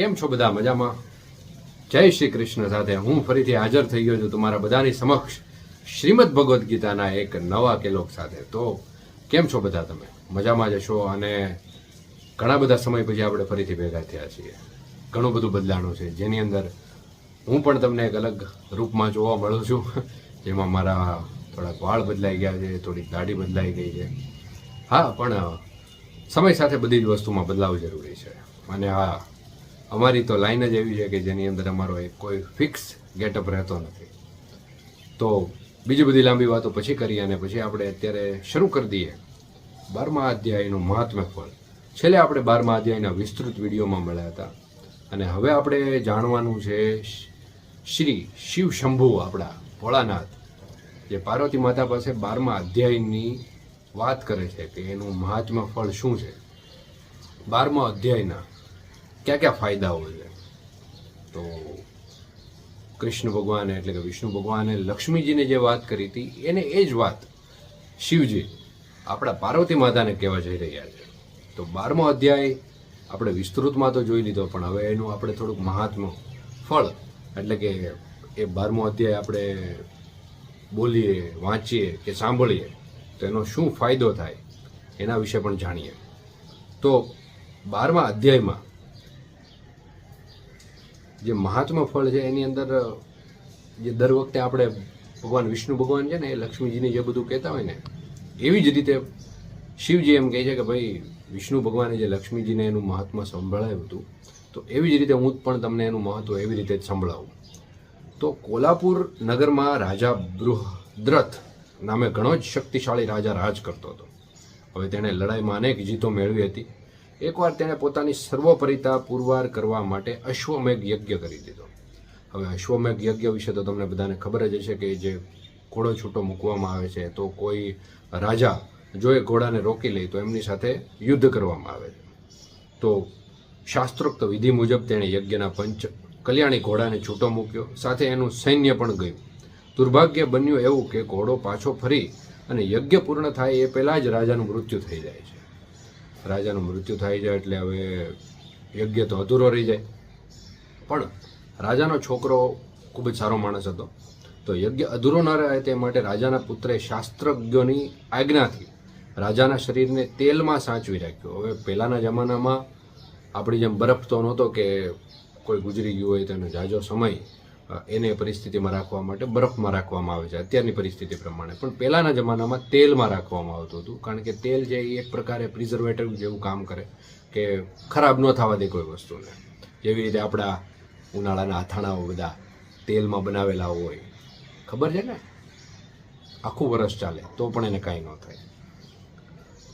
કેમ છો બધા મજામાં? જય શ્રી કૃષ્ણ સાથે હું ફરીથી હાજર થઈ ગયો છું તમારા બધાની સમક્ષ શ્રીમદ ભગવદ્ ગીતાના એક નવા કેલોક સાથે. તો કેમ છો બધા તમે? મજામાં જશો અને ઘણા બધા સમય પછી આપણે ફરીથી ભેગા થયા છીએ. ઘણું બધું બદલાણું છે. જેની અંદર હું પણ તમને એક અલગ રૂપમાં જોવા મળું છું. જેમાં મારા થોડાક વાળ બદલાઈ ગયા છે, થોડીક દાઢી બદલાઈ ગઈ છે. હા, પણ સમય સાથે બધી જ વસ્તુમાં બદલાવ જરૂરી છે. અને હા અમારી તો લાઈન જ એવી છે કે જેની અંદર અમારો એક કોઈ ફિક્સ ગેટઅપ રહેતો નથી. તો બીજી બધી લાંબી વાતો પછી કરીએ અને પછી આપણે અત્યારે શરૂ કરી દઈએ. બારમા અધ્યાયનું મહાત્મ્ય ફળ છેલ્લે આપણે બારમા અધ્યાયના વિસ્તૃત વિડીયોમાં મળ્યા હતા. અને હવે આપણે જાણવાનું છે શ્રી શિવ શંભુ આપણા ભોળાનાથ. જે પાર્વતી માતા પાસે બારમા અધ્યાયની વાત કરે છે કે એનું મહાત્મ્ય ફળ શું છે? બારમા અધ્યાયના ક્યાં ક્યાં ફાયદાઓ છે? તો કૃષ્ણ ભગવાને એટલે કે વિષ્ણુ ભગવાને લક્ષ્મીજીને જે વાત કરી હતી, એને એ જ વાત શિવજી આપણા પાર્વતી માતાને કહેવા જઈ રહ્યા છે. તો બારમો અધ્યાય આપણે વિસ્તૃતમાં તો જોઈ લીધો, પણ હવે એનું આપણે થોડુંક મહાત્મ્ય ફળ, એટલે કે એ બારમો અધ્યાય આપણે બોલીએ, વાંચીએ કે સાંભળીએ, તો એનો શું ફાયદો થાય એના વિશે પણ જાણીએ. તો બારમા અધ્યાયમાં જે મહાત્મા ફળ છે એની અંદર જે દર વખતે આપણે ભગવાન વિષ્ણુ ભગવાન છે ને એ લક્ષ્મીજીને જે બધું કહેતા હોય ને, એવી જ રીતે શિવજી એમ કહે છે કે ભાઈ, વિષ્ણુ ભગવાને જે લક્ષ્મીજીને એનું મહાત્મા સંભળાયું હતું, તો એવી જ રીતે હું પણ તમને એનું મહત્વ એવી રીતે જ સંભળાવું. તો કોલ્હાપુર નગરમાં રાજા બૃહદ્રથ નામે ઘણો જ શક્તિશાળી રાજા રાજ કરતો હતો. હવે તેણે લડાઈમાં અનેક જીતો મેળવી હતી. એકવાર તેણે પોતાની સર્વોપરિતા પુરવાર કરવા માટે અશ્વમેઘ યજ્ઞ કરી દીધો. હવે અશ્વમેઘ યજ્ઞ વિશે તો તમને બધાને ખબર જ હશે કે જે ઘોડો છૂટો મૂકવામાં આવે છે, તો કોઈ રાજા જો એ ઘોડાને રોકી લે તો એમની સાથે યુદ્ધ કરવામાં આવે છે. તો શાસ્ત્રોક્ત વિધિ મુજબ તેણે યજ્ઞના પંચ કલ્યાણી ઘોડાને છૂટો મૂક્યો, સાથે એનું સૈન્ય પણ ગયું. દુર્ભાગ્ય બન્યું એવું કે ઘોડો પાછો ફરી અને યજ્ઞ પૂર્ણ થાય એ પહેલાં જ રાજાનું મૃત્યુ થઈ જાય છે. રાજાનું મૃત્યુ થાય જાય એટલે હવે યજ્ઞ તો અધૂરો રહી જાય. પણ રાજાનો છોકરો ખૂબ જ સારો માણસ હતો. તો યજ્ઞ અધૂરો ન રહે તે માટે રાજાના પુત્રે શાસ્ત્રજ્ઞોની આજ્ઞાથી રાજાના શરીરને તેલમાં સાચવી રાખ્યું. હવે પહેલાંના જમાનામાં આપણી જેમ બરફ તો નહોતો કે કોઈ ગુજરી ગયું હોય તેનો જાજો સમય એને પરિસ્થિતિમાં રાખવા માટે બરફમાં રાખવામાં આવે છે. અત્યારની પરિસ્થિતિ પ્રમાણે. પણ પહેલાંના જમાનામાં તેલમાં રાખવામાં આવતું હતું. કારણ કે તેલ જે એક પ્રકારે પ્રિઝર્વેટિવ જેવું કામ કરે કે ખરાબ ન થવા દે કોઈ વસ્તુને. જેવી રીતે આપણા ઉનાળાના અથાણાઓ બધા તેલમાં બનાવેલા હોય. ખબર છે ને? આખું વરસ ચાલે, તો પણ એને કાંઈ ન થાય.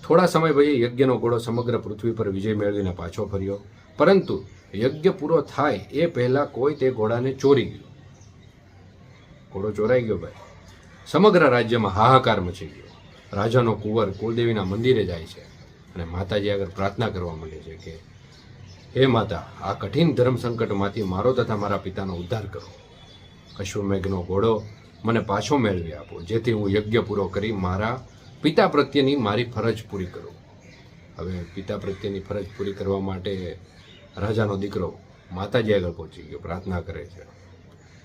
થોડા સમય પછી યજ્ઞનો ઘોડો સમગ્ર પૃથ્વી પર વિજય મેળવીને પાછો ફર્યો. પરંતુ યજ્ઞ પૂરો થાય એ પહેલાં કોઈ તે ઘોડાને ચોરી ગયો. ઘોડો ચોરાઈ ગયો ભાઈ. સમગ્ર રાજ્યમાં હાહાકાર મચી ગયો. રાજાનો કુંવર કુલદેવીના મંદિરે જાય છે અને માતાજી આગળ પ્રાર્થના કરવા માંડે છે કે, હે માતા, આ કઠિન ધર્મ સંકટમાંથી મારો તથા મારા પિતાનો ઉદ્ધાર કરો. અશ્વમેઘનો ઘોડો મને પાછો મેળવી આપો, જેથી હું યજ્ઞ પૂરો કરી મારા પિતા પ્રત્યેની મારી ફરજ પૂરી કરું. હવે પિતા પ્રત્યેની ફરજ પૂરી કરવા માટે રાજાનો દીકરો માતાજી આગળ પહોંચી ગયો, પ્રાર્થના કરે છે.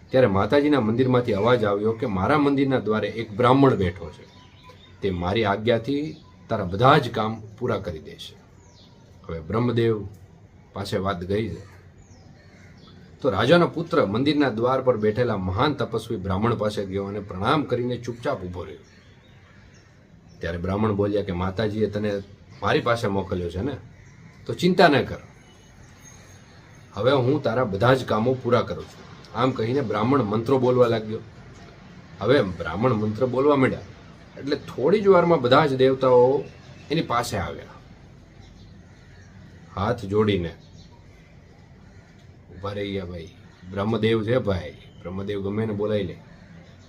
ત્યારે માતાજીના મંદિરમાંથી અવાજ આવ્યો કે મારા મંદિરના દ્વારે એક બ્રાહ્મણ બેઠો છે. તે મારી આજ્ઞાથી તારા બધા જ કામ પૂરા કરી દેશે હવે બ્રહ્મદેવ પાસે વાત ગઈ છે. તો રાજાનો પુત્ર મંદિરના દ્વાર પર બેઠેલા મહાન તપસ્વી બ્રાહ્મણ પાસે ગયો અને પ્રણામ કરીને ચૂપચાપ ઊભો રહ્યો. ત્યારે બ્રાહ્મણ બોલ્યા કે માતાજીએ તને મારી પાસે મોકલ્યો છે ને? તો ચિંતા ન કર. હવે હું તારા બધા જ કામો પૂરા કરું છું. આમ કહીને બ્રાહ્મણ મંત્રો બોલવા લાગ્યો. હવે બ્રાહ્મણ મંત્ર બોલવા માંડ્યા. એટલે થોડી જ વારમાં બધા જ દેવતાઓ એની પાસે આવ્યા. હાથ જોડીને, ઊભા રહી ગયા ભાઈ. બ્રહ્મદેવ છે ભાઈ. બ્રહ્મદેવ ગમે એને બોલાવી લે.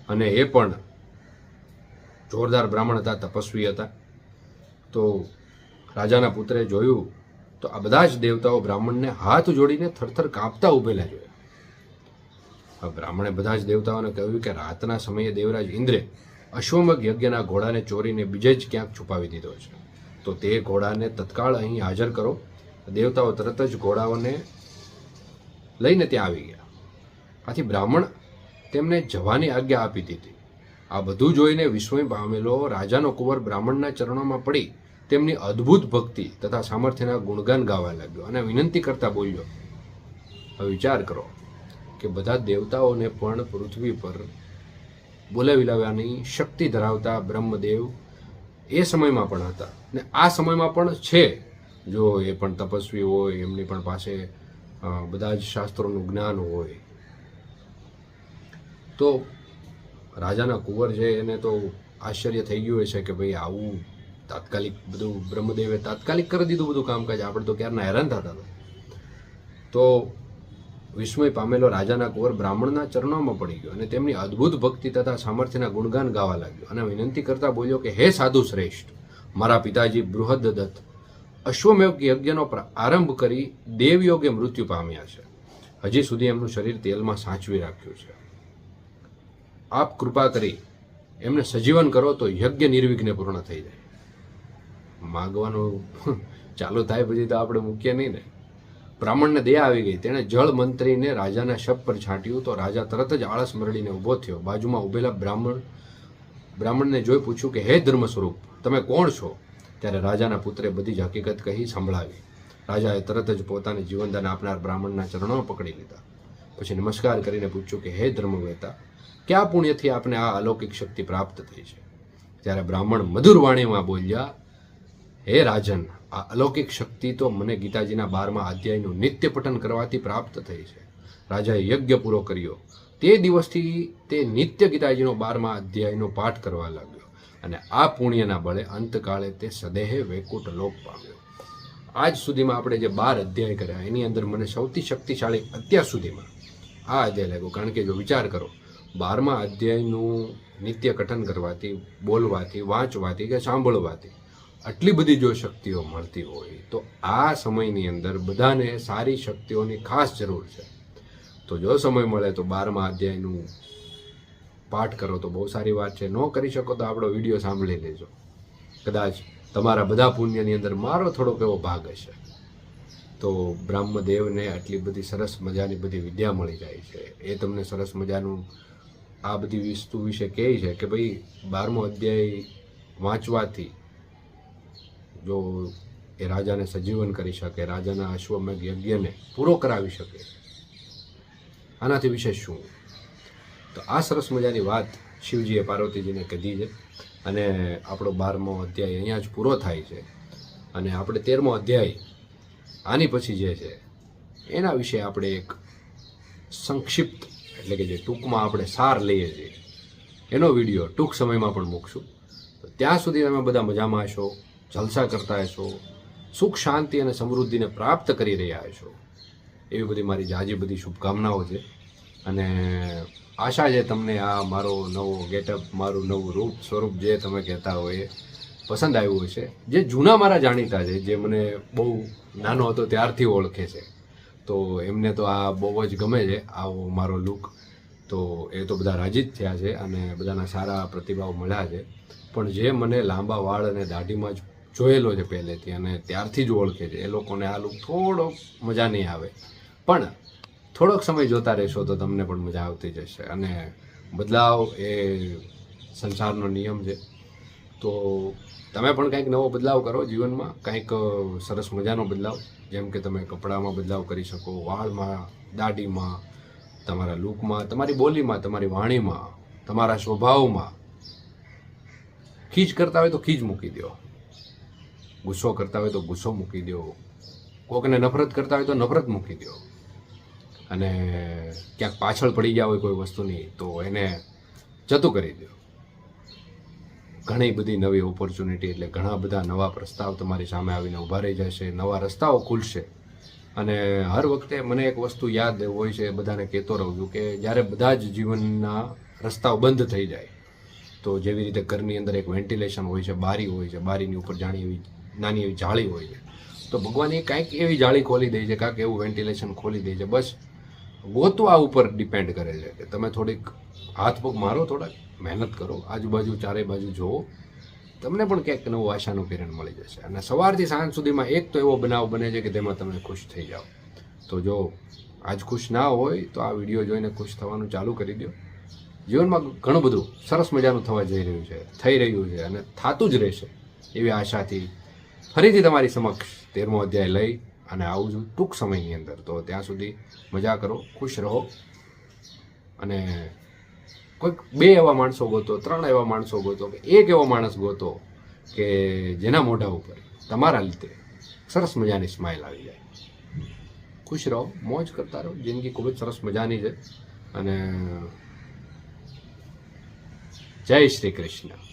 અને એ પણ જોરદાર બ્રાહ્મણ હતા, તપસ્વી હતા. તો રાજાના પુત્રે જોયું તો આ બધા જ દેવતાઓ બ્રાહ્મણને હાથ જોડીને થરથર કાપતા ઊભેલા જોયા બ્રાહ્મણે બધા જ દેવતાઓને કહ્યું કે રાતના સમયે દેવરાજ ઇન્દ્રે અશ્વમગ યજ્ઞના ઘોડાને ચોરીને બીજે જ ક્યાંક છુપાવી દીધો છે. તો તે ઘોડાને તત્કાળ અહીં હાજર કરો. દેવતાઓ તરત જ ઘોડાઓને લઈને ત્યાં આવી ગયા. આથી બ્રાહ્મણ તેમને જવાની આજ્ઞા આપી દીધી. આ બધું જોઈને વિસ્મય પામેલો રાજાનો કુંવર બ્રાહ્મણના ચરણોમાં પડી તેમની અદ્ભુત ભક્તિ તથા સામર્થ્યના ગુણગાન ગાવા લાગ્યો અને વિનંતી કરતા બોલ્યો, હવે વિચાર કરો કે બધા દેવતાઓને પણ પૃથ્વી પર બોલાવી લાવવાની શક્તિ ધરાવતા બ્રહ્મદેવ એ સમયમાં પણ હતા ને આ સમયમાં પણ છે. જો એ પણ તપસ્વી હોય, એમની પણ પાસે બધા જ શાસ્ત્રોનું જ્ઞાન હોય. તો રાજાના કુંવર છે એને તો આશ્ચર્ય થઈ ગયું હશે કે ભાઈ આવું તાત્કાલિક બધું બ્રહ્મદેવે તાત્કાલિક કરી દીધું બધું કામકાજ. આપણે તો ક્યારના હેરાન થતા હતા. તો વિસ્મય પામેલો રાજાના કુંવર બ્રાહ્મણના ચરણોમાં પડી ગયો અને તેમની અદ્ભુત ભક્તિ તથા સામર્થ્યના ગુણગાન ગાવા લાગ્યો. અને વિનંતી કરતા બોલ્યો કે, હે સાધુ શ્રેષ્ઠ, મારા પિતાજી બૃહદદત્ત અશ્વમેવ યજ્ઞનો આરંભ કરી દેવયોગે મૃત્યુ પામ્યા છે. હજી સુધી એમનું શરીર તેલમાં સાચવી રાખ્યું છે. આપ કૃપા કરી એમને સજીવન કરો તો યજ્ઞ નિર્વિઘ્ને પૂર્ણ થઈ જાય. માગવાનું ચાલુ થાય પછી તો આપણે મૂકીએ નહીં ને. બ્રાહ્મણને દયા આવી ગઈ. તેણે જળ મંત્રીને રાજાના શબ પર છાંટ્યું તો રાજા તરત જ આળસ મરડીને ઊભો થયો. બાજુમાં ઊભેલા બ્રાહ્મણ, બ્રાહ્મણને જોઈ પૂછ્યું કે, હે ધર્મ સ્વરૂપ તમે કોણ છો? ત્યારે રાજાના પુત્રે બધી જ હકીકત કહી સંભળાવી. રાજાએ તરત જ પોતાને જીવનદાન આપનાર બ્રાહ્મણના ચરણો પકડી લીધા. પછી નમસ્કાર કરીને પૂછ્યું કે, હે ધર્મવેતા, કયા પુણ્યથી આપને આ અલૌકિક શક્તિ પ્રાપ્ત થઈ છે? ત્યારે બ્રાહ્મણ મધુર વાણીમાં બોલ્યા હે રાજન, આ અલૌકિક શક્તિ તો મને ગીતાજીના બારમા અધ્યાયનું નિત્ય પઠન કરવાથી પ્રાપ્ત થઈ છે. રાજાએ યજ્ઞ પૂરો કર્યો. તે દિવસથી તે નિત્ય ગીતાજીનો બારમા અધ્યાયનો પાઠ કરવા લાગ્યો અને આ પુણ્યના બળે અંતકાળે તે સદેહે વૈકુટ લોક પામ્યો. આજ સુધીમાં આપણે જે બાર અધ્યાય કર્યા, એની અંદર મને સૌથી શક્તિશાળી અત્યાર સુધીમાં આ અધ્યાય લાગ્યો. કારણ કે જો વિચાર કરો, બારમા અધ્યાયનું નિત્ય કથન કરવાથી, બોલવાથી, વાંચવાથી કે સાંભળવાથી આટલી બધી જો શક્તિઓ મળતી હોય તો આ સમયની અંદર બધાને સારી શક્તિઓની ખાસ જરૂર છે. તો જો સમય મળે તો બારમા અધ્યાયનું પાઠ કરો તો બહુ સારી વાત છે. ન કરી શકો તો આપણો વીડિયો સાંભળી લેજો. કદાચ તમારા બધા પુણ્યની અંદર મારો થોડોક એવો ભાગ હશે. તો બ્રહ્મદેવને આટલી બધી સરસ મજાની બધી વિદ્યા મળી જાય છે. એ તમને સરસ મજાનું આ બધી વસ્તુ વિશે કહે છે કે ભાઈ બારમો અધ્યાય વાંચવાથી જો એ રાજાને સજીવન કરી શકે, રાજાના અશ્વમેઘ યજ્ઞને પૂરો કરાવી શકે, આનાથી વિશેષ શું? તો આ સરસ મજાની વાત શિવજીએ પાર્વતીજીને કીધી છે અને આપણો બારમો અધ્યાય અહીંયા જ પૂરો થાય છે. અને આપણે તેરમો અધ્યાય આની પછી જે છે, એના વિશે આપણે એક સંક્ષિપ્ત એટલે કે જે ટૂંકમાં આપણે સાર લઈએ છીએ. એનો વીડિયો ટૂંક સમયમાં પણ મૂકશું. તો ત્યાં સુધી તમે બધા મજામાં હશો. જલસા કરતા હશો, સુખ, શાંતિ અને સમૃદ્ધિને પ્રાપ્ત કરી રહ્યા છો એવી બધી મારી જાજી બધી શુભકામનાઓ છે. અને આશા છે તમને આ મારો નવો ગેટઅપ મારું નવું રૂપ, સ્વરૂપ જે તમે કહેતા હોય એ પસંદ આવ્યું હશે. જે જૂના મારા જાણીતા છે, જે મને બહુ નાનો હતો ત્યારથી ઓળખે છે. તો એમને તો આ બહુ જ ગમે છે, આવો મારો લુક તો એ તો બધા રાજી જ થયા છે અને બધાના સારા પ્રતિભાવ મળ્યા છે. પણ જે મને લાંબા વાળ અને દાઢીમાં જ જોયેલો છે પહેલેથી અને ત્યારથી જ ઓળખે છે. એ લોકોને આ લુક થોડો મજા નહીં આવે. પણ થોડોક સમય જોતા રહેશો તો તમને પણ મજા આવતી જશે. અને બદલાવ એ સંસારનો નિયમ છે. તો તમે પણ કંઈક નવો બદલાવ કરો જીવનમાં. કંઈક સરસ મજાનો બદલાવ. જેમ કે તમે કપડામાં બદલાવ કરી શકો, વાળમાં, દાઢીમાં, તમારા લુકમાં તમારી બોલીમાં, તમારી વાણીમાં, તમારા સ્વભાવમાં. ખીજ કરતા હોય તો ખીજ મૂકી દો. ગુસ્સો કરતા હોય તો ગુસ્સો મૂકી દો. કોકને નફરત કરતા હોય તો નફરત મૂકી દો. અને ક્યાંક પાછળ પડી ગયા હોય કોઈ વસ્તુની તો એને જતું કરી દો. ઘણી બધી નવી ઓપોર્ચ્યુનિટી એટલે ઘણા બધા નવા પ્રસ્તાવ તમારી સામે આવીને ઊભા રહી જશે, નવા રસ્તાઓ ખુલશે. અને હર વખતે મને એક વસ્તુ યાદ હોય છે, બધાને કહેતો રહું છું કે જ્યારે બધા જ જીવનના રસ્તાઓ બંધ થઈ જાય, તો જેવી રીતે ઘરની અંદર એક વેન્ટિલેશન હોય છે, બારી હોય છે, બારીની ઉપર જાણી એવી નાની એવી જાળી હોય છે. તો ભગવાન એ કાંઈક એવી જાળી ખોલી દે છે કાંઈક એવું વેન્ટિલેશન ખોલી દે છે. બસ ગોતવા ઉપર ડિપેન્ડ કરે છે કે તમે થોડીક હાથ પગ મારો, થોડાક મહેનત કરો. આજુબાજુ, ચારે બાજુ જુઓ તમને પણ ક્યાંક નવું આશાનું કિરણ મળી જશે. અને સવારથી સાંજ સુધીમાં એક તો એવો બનાવ બને છે કે તેમાં તમે ખુશ થઈ જાઓ. તો જો આજ ખુશ ના હોય તો આ વીડિયો જોઈને ખુશ થવાનું ચાલુ કરી દો. જીવનમાં ઘણું બધું સરસ મજાનું થવા જઈ રહ્યું છે, થઈ રહ્યું છે અને થતું જ રહેશે એવી આશાથી ફરીથી તમારી સમક્ષ તેરમો અધ્યાય લઈ અને આવું છું ટૂંક સમયની અંદર. તો ત્યાં સુધી મજા કરો, ખુશ રહો. અને કોઈક બે એવા માણસો ગોતો, ત્રણ એવા માણસો ગોતો કે એક એવો માણસ ગોતો કે જેના મોઢા ઉપર તમારા લીધે સરસ મજાની સ્માઇલ આવી જાય. ખુશ રહો, મોજ કરતા રહો. જિંદગી ખૂબ જ સરસ મજાની છે. અને જય શ્રી કૃષ્ણ.